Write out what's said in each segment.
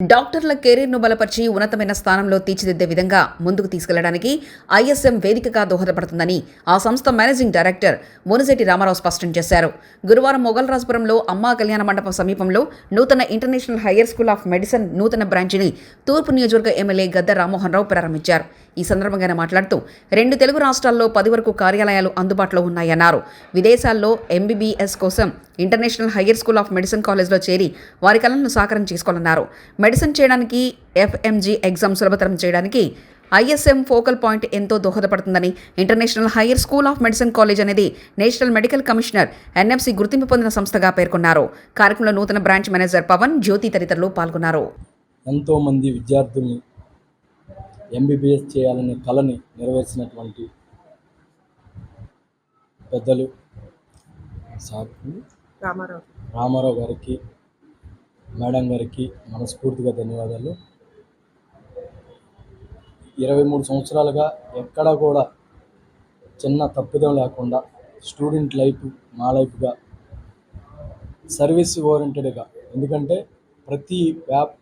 డాక్టర్ల కెరీర్ను బలపరిచి ఉన్నతమైన స్థానంలో తీర్చిదిద్దే విధంగా ముందుకు తీసుకెళ్ళడానికి ఐఎస్ఎం వేదికగా దోహదపడుతుందని ఆ సంస్థ మేనేజింగ్ డైరెక్టర్ మునిశెట్టి రామారావు స్పష్టం చేశారు. గురువారం మొగల్రాజపురంలో అమ్మా కళ్యాణ మండపం సమీపంలో నూతన international higher school of medicine నూతన బ్రాంచిని తూర్పు నియోజకవర్గ ఎమ్మెల్యే గద్ద రామ్మోహన్ రావు ప్రారంభించారు. ఈ సందర్భంగా మాట్లాడుతూ రెండు తెలుగు రాష్ట్రాల్లో పది వరకు కార్యాలయాలు అందుబాటులో ఉన్నాయన్నారు. విదేశాల్లో ఎంబీబీఎస్ కోసం international higher school of medicine కాలేజ్లో చేరి వారి కళలను సాకారం చేసుకోవాలన్నారు. మెడిసిన్ చేయడానికి ఎఫ్ఎంజీ ఎగ్జామ్ సులభతరం చేయడానికి ఐఎస్ఎం ఫోకల్ పాయింట్ ఎంతో దోహదపడుతుందని international higher school of medicine college అనేది నేషనల్ మెడికల్ కమిషనర్ ఎన్ఎఫ్సి గుర్తింపు పొందిన సంస్థగా పేర్కొన్నారు. కార్యక్రమంలో నూతన బ్రాంచ్ మేనేజర్ పవన్ జ్యోతి తదితరులు పాల్గొన్నారు. ఎంతోమంది విద్యార్థుల్ని ఎంబీబీఎస్ చేయాలనే కళని నెరవేర్చినటువంటి పెద్దలు సార్ రామారావు. రామారావు గారికి మేడం గారికి మనస్ఫూర్తిగా ధన్యవాదాలు. ఇరవై మూడు సంవత్సరాలుగా ఎక్కడా కూడా చిన్న తప్పిదం లేకుండా స్టూడెంట్ లైఫ్ మా లైఫ్గా సర్వీస్ ఓరియంటెడ్గా. ఎందుకంటే ప్రతి వ్యాప్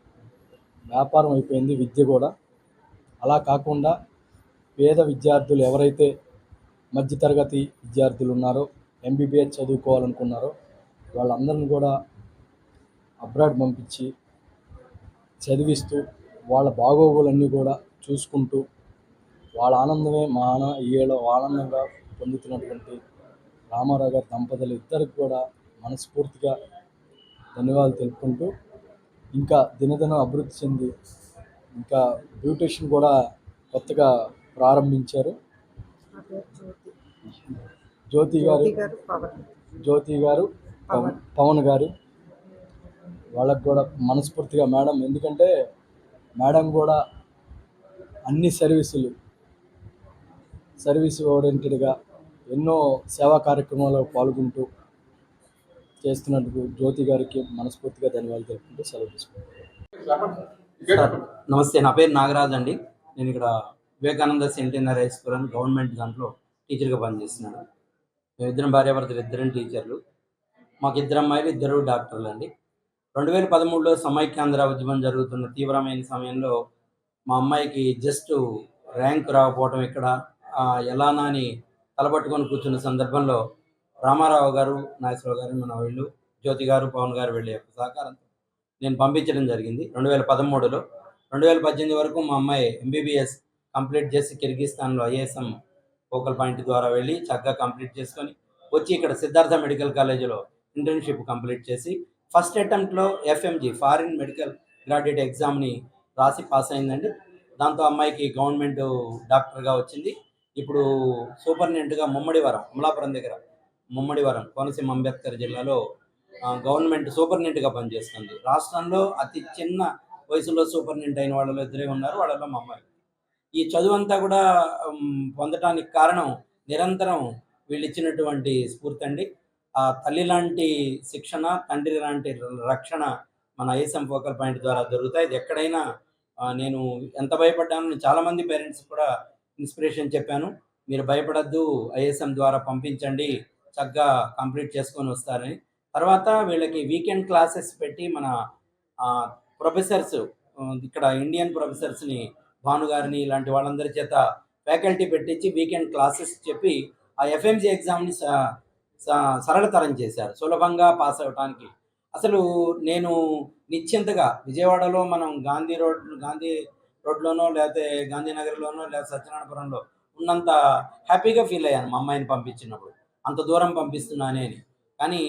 వ్యాపారం అయిపోయింది విద్య కూడా. అలా కాకుండా పేద విద్యార్థులు ఎవరైతే మధ్యతరగతి విద్యార్థులు ఉన్నారో ఎంబీబీఎస్ చదువుకోవాలనుకున్నారో వాళ్ళందరిని కూడా అబ్రాడ్ పంపించి చదివిస్తూ వాళ్ళ బాగోగులన్నీ కూడా చూసుకుంటూ వాళ్ళ ఆనందమే మా ఆన ఏలో ఆనందంగా పొందుతున్నటువంటి రామారావు గారి దంపతులు ఇద్దరికి కూడా మనస్ఫూర్తిగా ధన్యవాదాలు తెలుపుకుంటూ ఇంకా దినదినం అభివృద్ధి చెంది ఇంకా బ్యూటిషియన్ కూడా కొత్తగా ప్రారంభించారు. జ్యోతి. గారు. జ్యోతి గారు పవన్ గారు. వాళ్ళకు కూడా మనస్ఫూర్తిగా మేడం ఎందుకంటే మేడం కూడా అన్ని సర్వీసులు సర్వీస్ ఓరియంటెడ్గా ఎన్నో సేవా కార్యక్రమాల్లో పాల్గొంటూ చేస్తున్నందుకు జ్యోతి గారికి మనస్ఫూర్తిగా ధన్యవాదాలు తెలుపుకుంటూ సెలవు తీసుకుంటాను నమస్తే. నా పేరు నాగరాజ్ అండి. నేను ఇక్కడ వివేకానంద సెంటీనర్ హై స్కూల్ అని గవర్నమెంట్ దాంట్లో టీచర్గా పనిచేస్తున్నాను. మేమిద్దరం భార్యాభర్తలు ఇద్దరం టీచర్లు. మాకు ఇద్దరు అమ్మాయిలు ఇద్దరు డాక్టర్లు అండి. రెండు వేల పదమూడులో సమైక్యాంధ్ర ఉద్యమం జరుగుతున్న తీవ్రమైన సమయంలో మా అమ్మాయికి జస్ట్ ర్యాంక్ రాకపోవడం ఇక్కడ ఎలానా అని తలపట్టుకొని కూర్చున్న సందర్భంలో రామారావు గారు నాగేశ్వరరావు గారు మన వీళ్ళు జ్యోతి గారు పవన్ గారు వెళ్ళే యొక్క సహకారంతో నేను పంపించడం జరిగింది రెండు వేల పదమూడులో. రెండు వేల పద్దెనిమిది వరకు మా అమ్మాయి ఎంబీబీఎస్ కంప్లీట్ చేసి కిర్గిస్తాన్లో ఐఎస్ఎం ఫోకల్ పాయింట్ ద్వారా వెళ్ళి చక్కగా కంప్లీట్ చేసుకొని వచ్చి ఇక్కడ సిద్ధార్థ మెడికల్ కాలేజీలో ఇంటర్న్షిప్ కంప్లీట్ చేసి ఫస్ట్ అటెంప్ట్లో ఎఫ్ఎంజీ ఫారిన్ మెడికల్ గ్రాడ్యుయేట్ ఎగ్జామ్ని రాసి పాస్ అయిందండి. దాంతో అమ్మాయికి గవర్నమెంట్ డాక్టర్గా వచ్చింది. ఇప్పుడు సూపరింటెండెంట్గా ముమ్మడివరం అమలాపురం దగ్గర ముమ్మడివరం కోనసీమ అంబేద్కర్ జిల్లాలో గవర్నమెంట్ సూపరింటెండెంట్గా పనిచేస్తుంది. రాష్ట్రంలో అతి చిన్న వయసులో సూపరింటెండెంట్ అయిన వాళ్ళలో ఇద్దరే ఉన్నారు. వాళ్ళలో మా అమ్మాయి. ఈ చదువంతా కూడా పొందటానికి కారణం నిరంతరం వీళ్ళు ఇచ్చినటువంటి స్ఫూర్తి అండి. తల్లి లాంటి శిక్షణ తండ్రి లాంటి రక్షణ మన ఐఎస్ఎం ఫోకల్ పాయింట్ ద్వారా దొరుకుతాయి. ఇది ఎక్కడైనా నేను ఎంత భయపడ్డాను చాలామంది పేరెంట్స్ కూడా ఇన్స్పిరేషన్ చెప్పాను. మీరు భయపడద్దు ఐఎస్ఎం ద్వారా పంపించండి చక్కగా కంప్లీట్ చేసుకొని వస్తారని. తర్వాత వీళ్ళకి వీకెండ్ క్లాసెస్ పెట్టి మన ప్రొఫెసర్స్ ఇక్కడ ఇండియన్ ప్రొఫెసర్స్ని భానుగారిని ఇలాంటి వాళ్ళందరి చేత ఫ్యాకల్టీ పెట్టించి వీకెండ్ క్లాసెస్ చెప్పి ఆ ఎఫ్ఎంజీ ఎగ్జామ్ని సరళతరం చేశారు సులభంగా పాస్ అవ్వటానికి అసలు నేను నిశ్చింతగా విజయవాడలో మనం గాంధీ రోడ్ గాంధీ రోడ్లోనో లేకపోతే గాంధీనగర్లోనో లేదా సత్యనారాయణపురంలో ఉన్నంత హ్యాపీగా ఫీల్ అయ్యాను మా అమ్మాయిని పంపించినప్పుడు. అంత దూరం పంపిస్తున్నానే అని. కానీ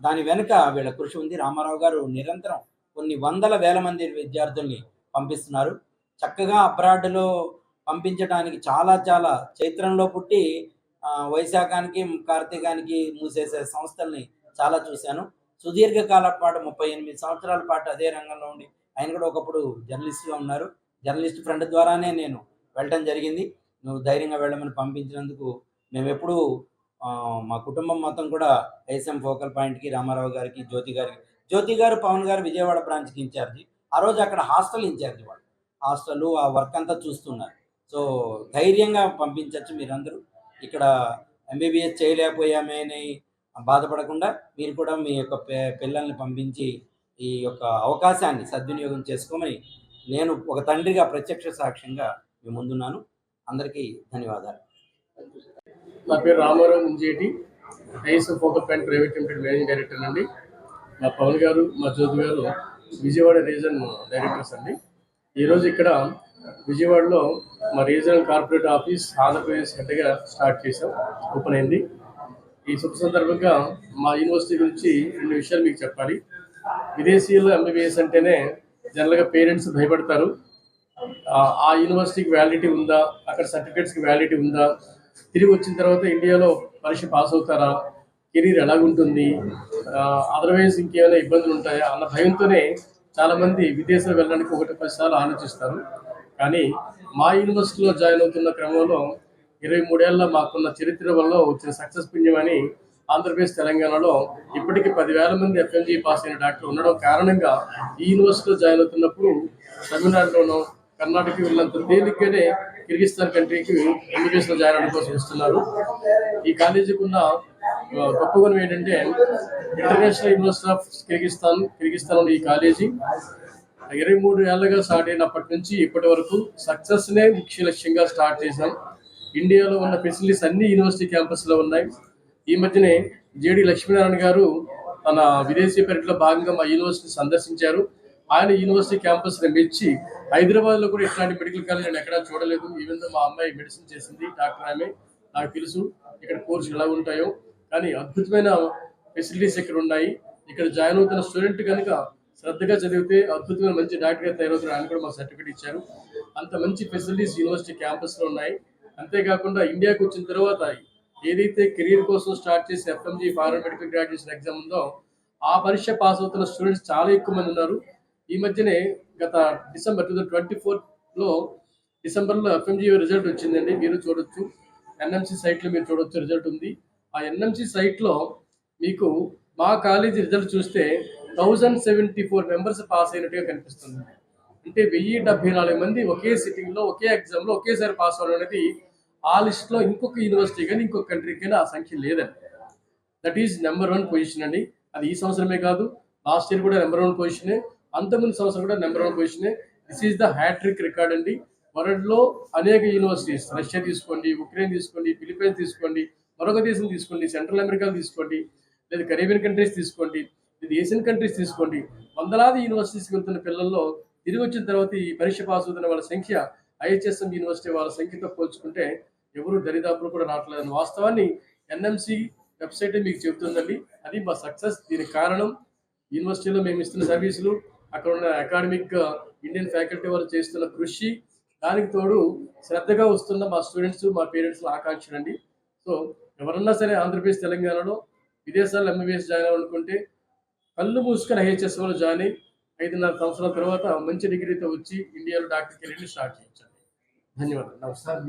దాని వెనుక వీళ్ళ కృషి ఉంది. రామారావు గారు నిరంతరం కొన్ని వందల వేల మంది విద్యార్థుల్ని పంపిస్తున్నారు. చక్కగా అబ్రాడ్లో పంపించడానికి చాలా చాలా చైత్రంలో పుట్టి వైశాఖానికి కార్తీకానికి మూసేసే సంస్థల్ని చాలా చూశాను. సుదీర్ఘకాలం పాటు ముప్పై ఎనిమిది సంవత్సరాల పాటు అదే రంగంలో ఉండి ఆయన కూడా ఒకప్పుడు జర్నలిస్ట్గా ఉన్నారు. జర్నలిస్ట్ ఫ్రెండ్ ద్వారానే నేను వెళ్ళటం జరిగింది. నువ్వు ధైర్యంగా వెళ్ళమని పంపించినందుకు మేము ఎప్పుడూ మా కుటుంబం మొత్తం కూడా ఐఎస్ఎం ఫోకల్ పాయింట్కి రామారావు గారికి జ్యోతి గారికి జ్యోతి గారు పవన్ గారు విజయవాడ బ్రాంచ్కి ఇన్ఛార్జి. ఆ రోజు అక్కడ హాస్టల్ ఇన్ఛార్జి వాళ్ళు. హాస్టల్ ఆ వర్క్ అంతా చూస్తున్నారు. సో ధైర్యంగా పంపించవచ్చు మీరందరూ. ఇక్కడ ఎంబీబీఎస్ చేయలేకపోయామే అని బాధపడకుండా మీరు కూడా మీ యొక్క పిల్లల్ని పంపించి ఈ యొక్క అవకాశాన్ని సద్వినియోగం చేసుకోమని నేను ఒక తండ్రిగా ప్రత్యక్ష సాక్ష్యంగా మీ ముందున్నాను. అందరికీ ధన్యవాదాలు. నా పేరు Rama Rao Munjeti IS focal point private limited managing director అండి. మా పవన్ గారు మా జ్యోతి గారు విజయవాడ రీజన్ డైరెక్టర్స్ అండి. ఈరోజు ఇక్కడ విజయవాడలో మా రీజనల్ కార్పొరేట్ ఆఫీస్ ఆంధ్రప్రదేశ్ హెడ్గా స్టార్ట్ చేసాం ఓపెన్ అయింది. ఈ శుభ సందర్భంగా మా యూనివర్సిటీ గురించి రెండు విషయాలు మీకు చెప్పాలి. విదేశీయులు ఎంబీబీఎస్ అంటేనే జనరల్గా పేరెంట్స్ భయపడతారు. ఆ- ఆ యూనివర్సిటీకి వ్యాలిడిటీ ఉందా? అక్కడ సర్టిఫికేట్స్కి వ్యాలిడిటీ ఉందా? తిరిగి వచ్చిన తర్వాత ఇండియాలో పరీక్ష పాస్ అవుతారా? కెరీర్ ఎలాగుంటుంది? అదర్వైజ్ ఇంకేమైనా ఇబ్బందులు ఉంటాయా? అన్న భయంతోనే చాలామంది విదేశాలు వెళ్ళడానికి ఒకటి పది సార్లు ఆలోచిస్తారు. కానీ మా యూనివర్సిటీలో జాయిన్ అవుతున్న క్రమంలో ఇరవై మూడేళ్ళ మాకున్న చరిత్ర వల్ల వచ్చిన సక్సెస్ పుణ్యమని ఆంధ్రప్రదేశ్ తెలంగాణలో ఇప్పటికీ పదివేల మంది ఎఫ్ఎంజీ పాస్ అయిన డాక్టర్ ఉండడం కారణంగా ఈ యూనివర్సిటీలో జాయిన్ అవుతున్నప్పుడు తమిళనాడులోనూ కర్ణాటక వెళ్ళినంత తేలిగ్గానే కిర్గిస్తాన్ కంట్రీకి ఎంబీబీఎస్లో జాయిన్ అవడం కోసం వస్తున్నారు. ఈ కాలేజీకి ఉన్న గొప్ప గుణం ఏంటంటే international university of Kyrgyzstan Kyrgyzstan ఈ కాలేజీ ఇరవై మూడు ఏళ్ళగా స్టార్ట్ అయినప్పటి నుంచి ఇప్పటి వరకు సక్సెస్నే ముఖ్య లక్ష్యంగా స్టార్ట్ చేశాం. ఇండియాలో ఉన్న ఫెసిలిటీస్ అన్ని యూనివర్సిటీ క్యాంపస్లో ఉన్నాయి. ఈ మధ్యనే జేడి లక్ష్మీనారాయణ గారు తన విదేశీ పర్యటనలో భాగంగా మా యూనివర్సిటీ సందర్శించారు. ఆయన యూనివర్సిటీ క్యాంపస్ని మెచ్చి హైదరాబాద్లో కూడా ఇట్లాంటి మెడికల్ కాలేజ్ నేను ఎక్కడా చూడలేదు. ఈవెన్ మా అమ్మాయి మెడిసిన్ చేసింది డాక్టర్ ఆమె నాకు తెలుసు ఇక్కడ కోర్సులు ఎలా ఉంటాయో. కానీ అద్భుతమైన ఫెసిలిటీస్ ఇక్కడ ఉన్నాయి. ఇక్కడ జాయిన్ అవుతున్న స్టూడెంట్ కనుక శ్రద్ధగా చదివితే అద్భుతమైన మంచి డాక్టర్గా తయారవుతారు అని కూడా మాకు సర్టిఫికేట్ ఇచ్చారు. అంత మంచి ఫెసిలిటీస్ యూనివర్సిటీ క్యాంపస్లో ఉన్నాయి. అంతేకాకుండా ఇండియాకి వచ్చిన తర్వాత ఏదైతే కెరీర్ కోసం స్టార్ట్ చేసి FMG foreign medical graduation exam ఉందో ఆ పరీక్ష పాస్ అవుతున్న స్టూడెంట్స్ చాలా ఎక్కువ మంది ఉన్నారు. ఈ మధ్యనే గత డిసెంబర్ టూ థౌసండ్ ట్వంటీ ఫోర్లో డిసెంబర్లో ఎఫ్ఎంజీ రిజల్ట్ వచ్చిందండి. మీరు చూడొచ్చు. ఎన్ఎంసి సైట్లో మీరు చూడొచ్చు. రిజల్ట్ ఉంది. ఆ ఎన్ఎంసి సైట్లో మీకు మా కాలేజీ రిజల్ట్ చూస్తే thousand seventy four members pass అయినట్టుగా కనిపిస్తుంది. అంటే వెయ్యి డెబ్బై నాలుగు మంది ఒకే సిట్టింగ్లో ఒకే ఎగ్జామ్లో ఒకేసారి పాస్ అవ్వడం అనేది ఆ లిస్ట్లో ఇంకొక యూనివర్సిటీ కానీ ఇంకొక కంట్రీకి కానీ ఆ సంఖ్య లేదండి. That is number one position అండి. అది ఈ సంవత్సరమే కాదు లాస్ట్ ఇయర్ కూడా నెంబర్ వన్ పొజిషనే అంతకుముందు సంవత్సరం కూడా number one పొజిషనే this is the hat-trick record అండి. వరల్డ్లో అనేక యూనివర్సిటీస్ రష్యా తీసుకోండి ఉక్రెయిన్ తీసుకోండి ఫిలిప్పైన్స్ తీసుకోండి మరొక దేశం తీసుకోండి సెంట్రల్ అమెరికా తీసుకోండి లేదా కరేబియన్ కంట్రీస్ తీసుకోండి. ఇది ఏషియన్ కంట్రీస్ తీసుకోండి. వందలాది యూనివర్సిటీస్కి వెళ్తున్న పిల్లల్లో తిరిగి వచ్చిన తర్వాత ఈ పరీక్ష పాస్ అవుతున్న వాళ్ళ సంఖ్య ఐహెచ్ఎస్ఎం యూనివర్సిటీ వాళ్ళ సంఖ్యతో పోల్చుకుంటే ఎవరు దరిదాపులు కూడా రావట్లేదని వాస్తవాన్ని ఎన్ఎంసి వెబ్సైట్ మీకు చెబుతుందండి. అది మా సక్సెస్ దీనికి కారణం యూనివర్సిటీలో మేము ఇస్తున్న సర్వీసులు అక్కడ ఉన్న అకాడమిక్ ఇండియన్ ఫ్యాకల్టీ వాళ్ళు చేస్తున్న కృషి దానికి తోడు శ్రద్ధగా వస్తున్న మా స్టూడెంట్స్ మా పేరెంట్స్ ఆకాంక్షలండి. సో ఎవరన్నా సరే ఆంధ్రప్రదేశ్ తెలంగాణలో విదేశాల్లో ఎంబీబీఎస్ జాయిన్ అవ్వాలనుకుంటే కళ్ళు మూసుకొని ఐహెచ్ఎస్ వాళ్ళు జాయిన్ అయ్యి ఐదున్నర సంవత్సరాల తర్వాత మంచి డిగ్రీతో వచ్చి ఇండియాలో డాక్టర్ కెరీర్ని స్టార్ట్ చేయించండి ధన్యవాదాలు. నమస్కారం